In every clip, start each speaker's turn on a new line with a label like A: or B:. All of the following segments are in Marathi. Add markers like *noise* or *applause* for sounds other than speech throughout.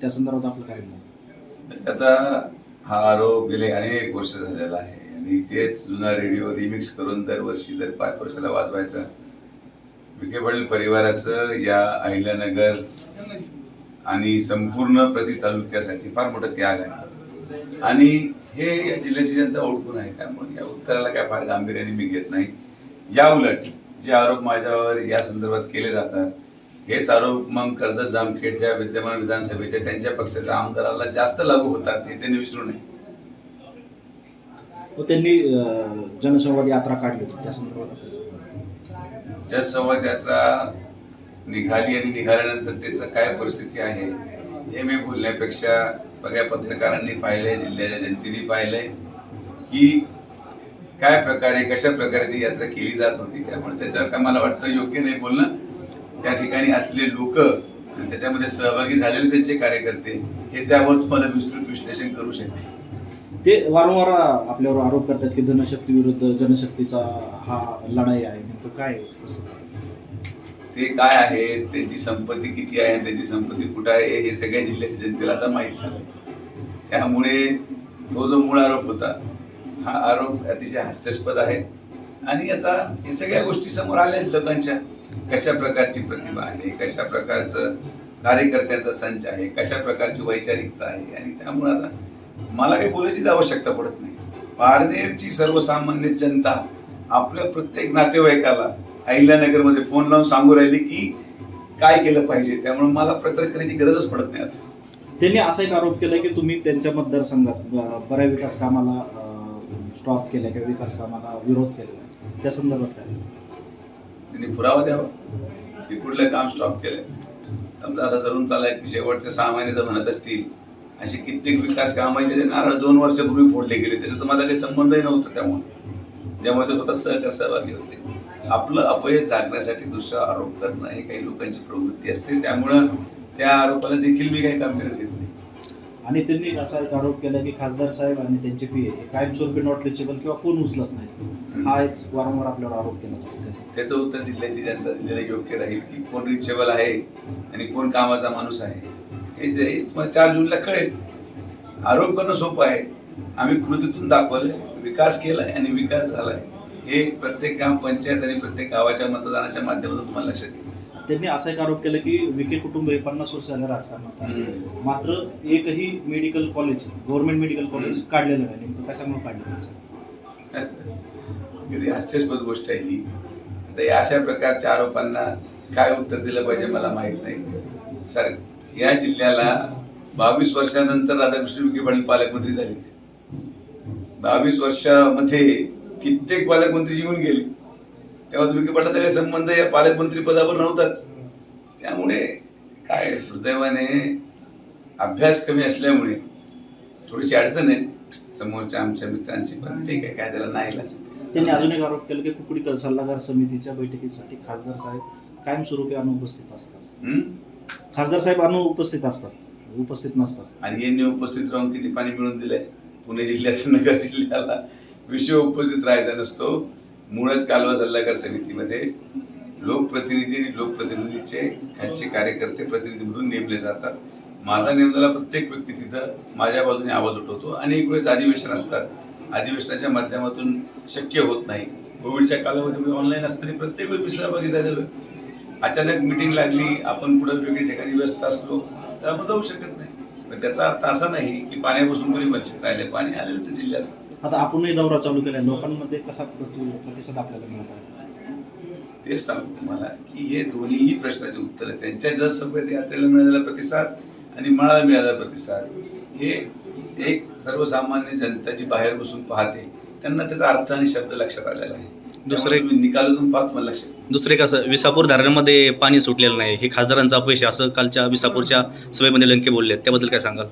A: त्या संदर्भात आपलं काय म्हणणं
B: आता हा आरोप गेले अनेक वर्ष झालेला आहे. आणि तेच जुना रेडिओ रिमिक्स करून दरवर्षी दर पाच वर्षाला वाजवायचा. विखे पाटील परिवाराचं या अहिल्यानगर आणि संपूर्ण प्रति तालुक्यासाठी फार मोठा त्याग आहे. आणि हे या जिल्ह्याची जनता ओळखून आहे त्यामुळे या उत्तराला काय फार गांभीर्याने मी घेत नाही. या उलट जे आरोप माझ्यावर या संदर्भात केले जातात हेच आरोप मग कर्जत जामखेडच्या विद्यमान विधानसभेच्या त्यांच्या पक्षाच्या आमदाराला जास्त लागू होतात हे त्यांनी विसरू नये.
A: त्यांनी जनसंवाद यात्रा काढली होती त्या संदर्भात?
B: जनसंवाद यात्रा निघाली आणि निघाल्यानंतर त्याचं काय परिस्थिती आहे हे मी बोलण्यापेक्षा सगळ्या पत्रकारांनी पाहिलंय जिल्ह्याच्या जनतेने पाहिलंय की काय प्रकारे कशा प्रकारे ती यात्रा केली जात होती त्यामुळे त्याच्यावर काय मला वाटतं योग्य नाही बोलणं. त्या ठिकाणी असलेले लोक आणि त्याच्यामध्ये सहभागी झालेले त्यांचे कार्यकर्ते हे त्यावर तुम्हाला विस्तृत विश्लेषण करू शकतील.
A: ते वारंवार आपल्यावर आरोप करतात की धनशक्ती विरुद्ध जनशक्तीचा हा लढाई आहे नेमकं काय
B: ते काय आहे त्यांची संपत्ती किती आहे त्यांची संपत्ती कुठं आहे हे सगळ्या जिल्ह्याच्या जनतेला आता माहीत झालं त्यामुळे तो जो मूळ आरोप होता हा आरोप अतिशय हास्यास्पद आहे. आणि आता हे सगळ्या गोष्टी समोर आल्या आहेत लोकांच्या. कशा प्रकारची प्रतिभा आहे कशा प्रकारचं कार्यकर्त्यांचा संच आहे कशा प्रकारची वैचारिकता आहे. आणि त्यामुळे आता मला काही बोलायचीच आवश्यकता पडत नाही. पारनेरची सर्वसामान्य जनता आपल्या प्रत्येक नातेवाईकाला अहिल्यानगरमध्ये फोन लावून सांगू राहिली की काय केलं पाहिजे? त्यामुळे मला प्रचार करण्याची गरजच पडत नाही आता.
A: त्यांनी असा एक आरोप केला की तुम्ही त्यांच्या मतदारसंघात बऱ्या विकास कामाला स्टॉप केल्या किंवा विकास कामाला विरोध आहे. त्या संदर्भात काय?
B: त्यांनी पुरावा द्यावा. की कुठलं काम स्टॉप केलंय? समजा असं धरून चालाय की शेवटचे सहा महिने जर म्हणत असतील असे कित्येक विकास कामाचे जे नारळ दोन वर्षापूर्वी फोडले गेले. त्याचा तर माझा काही संबंधही नव्हता त्यामुळे. त्यामुळे ते स्वतः सहकार सहभागी होते. आपलं अपयश झाकण्यासाठी दुसरा आरोप करणं हे काही लोकांची प्रवृत्ती असते. त्यामुळं त्या आरोपाला देखील मी काही गांभीर्य घेत नाही.
A: आणि त्यांनी असा एक आरोप केला की खासदार साहेब आणि त्यांचे पी कायमस्वरूपी नॉट रिचेबल किंवा फोन उचलत नाही हा एक वारंवार आपल्यावर आरोप केला त्याचा.
B: उत्तर जिल्ह्याची जनता दिलेलं योग्य राहील की कोण रिचेबल आहे आणि कोण कामाचा माणूस आहे. हे जे तुम्हाला चार जूनला कळेल. आरोप करणं सोपं आहे. आम्ही कृतीतून दाखवलंय. विकास केलाय आणि विकास झालाय. हे प्रत्येक ग्राम पंचायत आणि प्रत्येक गावाच्या मतदानाच्या माध्यमातून तुम्हाला लक्षात येईल.
A: त्यांनी असा एक आरोप केला की विखे कुटुंब हे पन्नास वर्ष झाले राजकारणात. मात्र एकही medical college government medical college काढलेलं नाही. नेमकं कशामुळे काढलेलं? *laughs*
B: किती हास्यास्पद गोष्ट आहे ही. आता या अशा प्रकारच्या आरोपांना काय उत्तर दिलं पाहिजे मला माहीत नाही. सर या जिल्ह्याला बावीस वर्षानंतर राधाकृष्ण विखे पाटील पालकमंत्री झालेत बावीस वर्षामध्ये कित्येक पालकमंत्री येऊन गेले. तेव्हा विखे पाटलाचा काही संबंध या पालकमंत्री पदावर नव्हताच. त्यामुळे काय सुदैवाने अभ्यास कमी असल्यामुळे थोडीशी अडचण आहे समोरच्या आमच्या मित्रांची पण ठीक आहे काय त्याला नाही.
A: त्यांनी अजून एक आरोप केला की कुकडी सल्लागार समितीच्या बैठकीसाठी खासदार साहेब कायमस्वरूपी अनुपस्थित असतात? खासदार साहेब अनुपस्थित असतात. उपस्थित नसतात.
B: आणि यांनी उपस्थित राहून किती पाणी मिळून दिलंय? पुणे जिल्ह्याचं नगर जिल्ह्याला. विषय उपस्थित राहायचा नसतो. मुळच कालवा सल्लागार समितीमध्ये लोकप्रतिनिधी आणि लोकप्रतिनिधीचे खालचे कार्यकर्ते प्रतिनिधी म्हणून नेमले जातात. माझा नेमलेला प्रत्येक व्यक्ती तिथं माझ्या बाजूने आवाज उठवतो. अनेक वेळेस अधिवेशन असतात. अधिवेशनाच्या माध्यमातून शक्य होत नाही. कोविडच्या कालावधीमध्ये ऑनलाईन असताना प्रत्येक वेळी मी सहभागी झालेलो. अचानक मिटिंग लागली. आपण पुढे वेगळी ठिकाणी व्यस्त असलो तर आपण जाऊ शकत नाही. पण त्याचा अर्थ असा नाही की पाण्यापासून कोणी वंचित राहिले. पाणी आलेलंच जिल्ह्यात.
A: आता आपणही दौरा चालू केला लोकांमध्ये कसा प्रति- प्रतिसाद आपल्याला मिळत आहे?
B: तेच सांगतो तुम्हाला की हे दोन्हीही प्रश्नाचे उत्तर आहे. त्यांच्या जनसंपर्क यात्रेला मिळालेला प्रतिसाद आणि मला मिळालेला प्रतिसाद हे एक सर्वसामान्य जनता जी बाहेर बसून पाहते. त्यांना त्याचा अर्थ आणि शब्द लक्षात आलेला आहे.
C: दुसरे-
B: निकालातून पाहत मला लक्षात.
C: दुसरे कसं विसापूर धरणामध्ये पाणी सुटलेलं नाही. हे खासदारांचं अपयश आहे, असं कालच्या विसापूरच्या सभेमध्ये लंके बोलले त्याबद्दल काय सांगाल?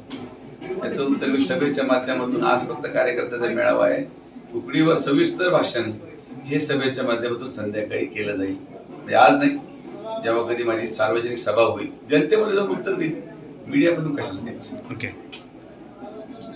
B: त्याचं उत्तर मी सभेच्या माध्यमातून आज फक्त कार्यकर्त्याचा मेळावा आहे. कुकडीवर सविस्तर भाषण हे सभेच्या माध्यमातून संध्याकाळी केलं जाईल. म्हणजे आज नाही जेव्हा कधी माझी सार्वजनिक सभा होईल. जनतेमध्ये जाऊन उत्तर देईल मीडियामधून कशाला द्यायचं?
C: ओके.